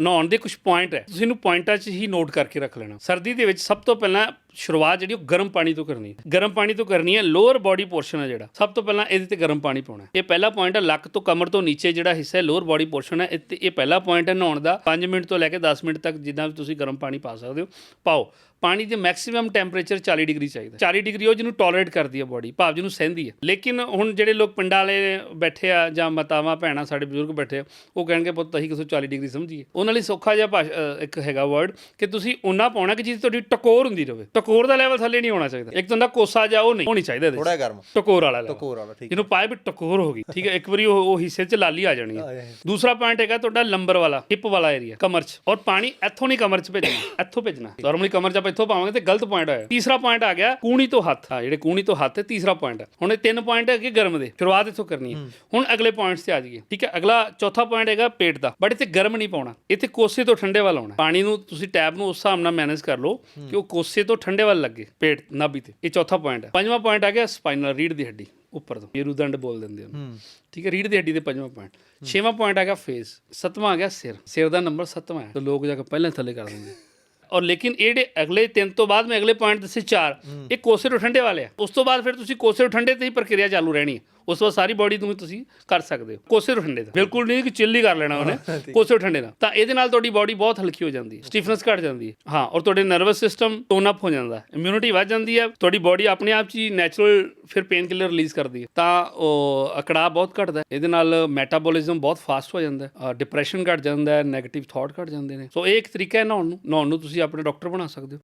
ਨਹਾਉਣ ਦੇ ਕੁਝ ਪੁਆਇੰਟ ਹੈ, ਤੁਸੀਂ ਇਹਨੂੰ ਪੁਆਇੰਟਾਂ 'ਚ ਹੀ ਨੋਟ ਕਰਕੇ ਰੱਖ ਲੈਣਾ। ਸਰਦੀ ਦੇ ਵਿੱਚ ਸਭ ਤੋਂ ਪਹਿਲਾਂ ਸ਼ੁਰੂਆਤ ਜਿਹੜੀ ਉਹ ਗਰਮ ਪਾਣੀ ਤੋਂ ਕਰਨੀ ਹੈ। ਗਰਮ ਪਾਣੀ ਤੋਂ ਕਰਨੀ ਹੈ ਲੋਅਰ ਬਾਡੀ ਪੋਰਸ਼ਨ ਹੈ ਜਿਹੜਾ। ਸਭ ਤੋਂ ਪਹਿਲਾਂ ਇਹਦੇ ਤੇ ਗਰਮ ਪਾਣੀ ਪਾਉਣਾ ਇਹ ਪਹਿਲਾ ਪੁਆਇੰਟ ਹੈ, ਲੱਕ ਤੋਂ ਕਮਰ ਤੋਂ ਨੀਚੇ ਜਿਹੜਾ ਹਿੱਸਾ ਹੈ ਲੋਅਰ ਬਾਡੀ ਪੋਰਸ਼ਨ ਹੈ। ਇਹ ਇਹ ਪਹਿਲਾ ਪੁਆਇੰਟ ਹੈ ਨਹਾਉਣ ਦਾ। 5 ਮਿੰਟ ਤੋਂ ਲੈ ਕੇ 10 ਮਿੰਟ ਤੱਕ ਜਿੱਦਾਂ ਵੀ ਤੁਸੀਂ ਗਰਮ ਪਾਣੀ ਪਾ ਸਕਦੇ ਹੋ, ਪਾਓ। ਪਾਣੀ ਦੇ ਮੈਕਸਿਮਮ ਟੈਂਪਰੇਚਰ 40 ਡਿਗਰੀ ਚਾਹੀਦਾ 40 ਡਿਗਰੀ ਉਹ ਜਿਹਨੂੰ ਟੋਲਰੇਟ ਕਰਦੀ ਹੈ ਬਾਡੀ ਭਾਵ ਜਿਹਨੂੰ ਸਹਿੰਦੀ ਹੈ। ਲੇਕਿਨ ਹੁਣ ਜਿਹੜੇ ਲੋਕ ਪਿੰਡਾਂ ਵਾਲੇ ਬੈਠੇ ਆ ਜਾਂ ਮਾਤਾਵਾਂ, ਭੈਣਾਂ ਸਾਡੇ ਬਜ਼ੁਰਗ ਬੈਠੇ ਆ, ਉਹ ਕਹਿਣਗੇ, ਪੁੱਤ, ਅਸੀਂ ਕਿਸੇ 40 ਡਿਗਰੀ ਸਮਝੀਏ। ਉਹਨਾਂ ਲਈ ਸੌਖਾ ਜਿਹਾ ਭਾਸ਼- ਅ, ਇੱਕ ਹੈਗਾ ਵਰਡ ਕਿ ਤੁਸੀਂ ਉਹਨਾਂ ਪਾਉਣਾ ਕਿ ਜਿਹਦੀ ਤੁਹਾਡੀ ਟਕੋਰ ਹੁੰਦੀ ਰਹੇ ਟਕੋਰ ਦਾ ਲੈਵਲ ਥੱਲੇ ਨਹੀਂ ਹੋਣਾ ਚਾਹੀਦਾ। ਇੱਕ ਤਾਂ ਹੁੰਦਾ ਕੋਸਾ ਜਾ ਉਹ ਨਹੀਂ ਹੋਣੀ ਚਾਹੀਦਾ ਇਹਦੇ 'ਚ। ਥੋੜਾ ਗਰਮ। ਟਕੋਰ ਵਾਲਾ ਲੈਵਲ ਟਕੋਰ ਵਾਲਾ ਠੀਕ ਜਿਹਨੂੰ ਪਾਏ ਵੀ ਟਕੋਰ ਹੋ ਗਈ ਠੀਕ ਹੈ ਇੱਕ ਵਾਰੀ ਉਹ ਉਹ ਹਿੱਸੇ 'ਚ ਲਾਲੀ ਆ ਜਾਣੀ ਹੈ। ਦੂਸਰਾ ਪੁਆਇੰਟ ਹੈਗਾ ਤੁਹਾਡਾ ਲੰਬਰ ਵਾਲਾ ਹਿੱਪ ਵਾਲਾ ਏਰੀਆ ਕਮਰ 'ਚ ਔਰ ਪਾਣੀ ਇੱਥੋਂ ਨਹੀਂ ਕਮਰ 'ਚ ਭੇਜਣਾ ਇੱਥੋਂ ਭੇਜਣਾ। ਨਾਰਮਲੀ ਕਮਰ 'ਚ ਆਪਾਂ ਇੱਥੋਂ ਪਾਵਾਂਗੇ ਤੇ ਗਲਤ ਪੁਆਇੰਟ ਆਇਆ। ਤੀਸਰਾ ਪੁਆਇੰਟ ਆ ਗਿਆ ਕੂਣੀ ਤੋਂ ਹੱਥ। ਆ ਜਿਹੜੇ ਕੂਣੀ ਤੋਂ ਹੱਥ ਹੈ ਤੀਸਰਾ ਪੁਆਇੰਟ ਹੈ। ਹੁਣ ਇਹ ਤਿੰਨ ਪੁਆਇੰਟ ਹੈਗੇ ਗਰਮ ਦੇ। ਸ਼ੁਰੂਆਤ ਇੱਥੋਂ ਕਰਨੀ ਹੈ। ਹੁਣ ਅਗਲੇ ਪੁਆਇੰਟਸ ਤੇ ਆ ਜਾਈਏ ਠੀਕ ਹੈ? ਅਗਲਾ ਚੌਥਾ ਪੁਆਇੰਟ ਹੈਗਾ ਪੇਟ ਦਾ। ਬਟ ਇੱਥੇ ਗਰਮ ਨਹੀਂ ਪਾਉਣਾ। ਇੱਥੇ ਕੋਸੇ ਤੋਂ ਠੰਡੇ ਵੱਲ ਆਉਣਾ। ਪਾਣੀ ਨੂੰ ਤੁਸੀਂ ਟੈਬ ਨੂੰ ਉਸ ਹਿਸਾਬ ਨਾਲ ਮੈਨੇਜ ਕਰ ਲਓ ਕਿ ਉਹ ਕੋਸੇ ਤੋਂ ਠੰਡੇ ਵੱਲ ਲੱਗੇ ਪੇਟ ਨਾਭੀ ਤੇ। ਇਹ ਚੌਥਾ ਪੁਆਇੰਟ ਹੈ। ਪੰਜਵਾਂ ਪੁਆਇੰਟ ਆ ਗਿਆ ਸਪਾਈਨਲ ਰੀੜ ਦੀ ਹੱਡੀ ਉੱਪਰ ਤੋਂ। ਮੇਰੂਦੰਡ ਬੋਲ ਦਿੰਦੇ ਉਹਨੂੰ। ਠੀਕ ਹੈ ਰੀੜ ਦੀ ਹੱਡੀ ਦੇ ਪੰਜਵਾਂ ਪੁਆਇੰਟ ਛੇਵਾਂ ਪੁਆਇੰਟ ਆ ਗਿਆ ਫੇਸ ਸੱਤਵਾਂ ਆ ਗਿਆ ਸਿਰ। ਸਿਰ ਦਾ ਨੰਬਰ ਸੱਤਵਾਂ ਹੈ। ਤੇ ਲੋਕ ਜਾ ਕੇ ਪਹਿਲਾਂ ਥੱਲੇ ਕਰ ਦਿੰਦੇ। ਔਰ ਲੇਕਿਨ ਇਹ ਜਿਹੜੇ ਅਗਲੇ ਤਿੰਨ ਤੋਂ ਬਾਅਦ ਮੈਂ ਅਗਲੇ ਪੁਆਇੰਟ ਦੱਸੇ ਚਾਰ ਇਹ ਕੋਸੇ ਤੋਂ ਠੰਡੇ ਵਾਲੇ ਆ। ਉਸ ਤੋਂ ਬਾਅਦ ਫਿਰ ਤੁਸੀਂ ਕੋਸੇ ਤੋਂ ਠੰਡੇ ਤੇ ਹੀ ਪ੍ਰਕਿਰਿਆ ਚਾਲੂ ਰਹਿਣੀ ਹੈ। ਉਸ ਤੋਂ ਸਾਰੀ ਬਾਡੀ ਨੂੰ ਤੁਸੀਂ ਕਰ ਸਕਦੇ ਹੋ। ਕੋਸੇ ਤੋਂ ਠੰਡੇ ਦਾ। ਬਿਲਕੁਲ ਨਹੀਂ ਕਿ ਚਿੱਲ ਕਰ ਲੈਣਾ ਉਹਨੇ। ਕੋਸੇ ਤੋਂ ਠੰਡੇ ਦਾ। ਤਾਂ ਇਹਦੇ ਨਾਲ ਤੁਹਾਡੀ ਬਾਡੀ ਬਹੁਤ ਹਲਕੀ ਹੋ ਜਾਂਦੀ ਹੈ। ਸਟੀਫਨੈਸ ਘਟ ਜਾਂਦੀ ਹੈ। ਹਾਂ ਔਰ ਤੁਹਾਡੇ ਨਰਵਸ ਸਿਸਟਮ ਟੋਨ ਅਪ ਹੋ ਜਾਂਦਾ ਹੈ। ਇਮਿਊਨਿਟੀ ਵੱਧ ਜਾਂਦੀ ਹੈ। ਤੁਹਾਡੀ ਬਾਡੀ ਆਪਣੇ ਆਪ 'ਚ ਹੀ ਨੈਚੁਰਲ ਫਿਰ ਪੇਨ ਕਿਲਰ ਰਿਲੀਜ਼ ਕਰਦੀ ਹੈ। ਤਾਂ ਉਹ ਅਕੜਾਅ ਬਹੁਤ ਘਟਦਾ ਹੈ। ਇਹਦੇ ਨਾਲ ਮੈਟਾਬੋਲਿਜ਼ਮ ਬਹੁਤ ਫਾਸਟ ਹੋ ਜਾਂਦਾ ਹੈ। ਡਿਪਰੈਸ਼ਨ ਘਟ ਜਾਂਦਾ ਹੈ। 네ਗੇਟਿਵ ਥਾਟ ਘਟ ਜਾਂਦੇ ਨੇ। ਸੋ ਇਹ ਇੱਕ ਤਰੀਕਾ ਹੈ ਨਹਾਉਣ ਨੂੰ। ਨਹਾਉਣ ਨੂੰ ਤੁਸੀਂ ਆਪਣੇ ਡਾਕਟਰ ਬਣਾ ਸਕਦੇ ਹੋ।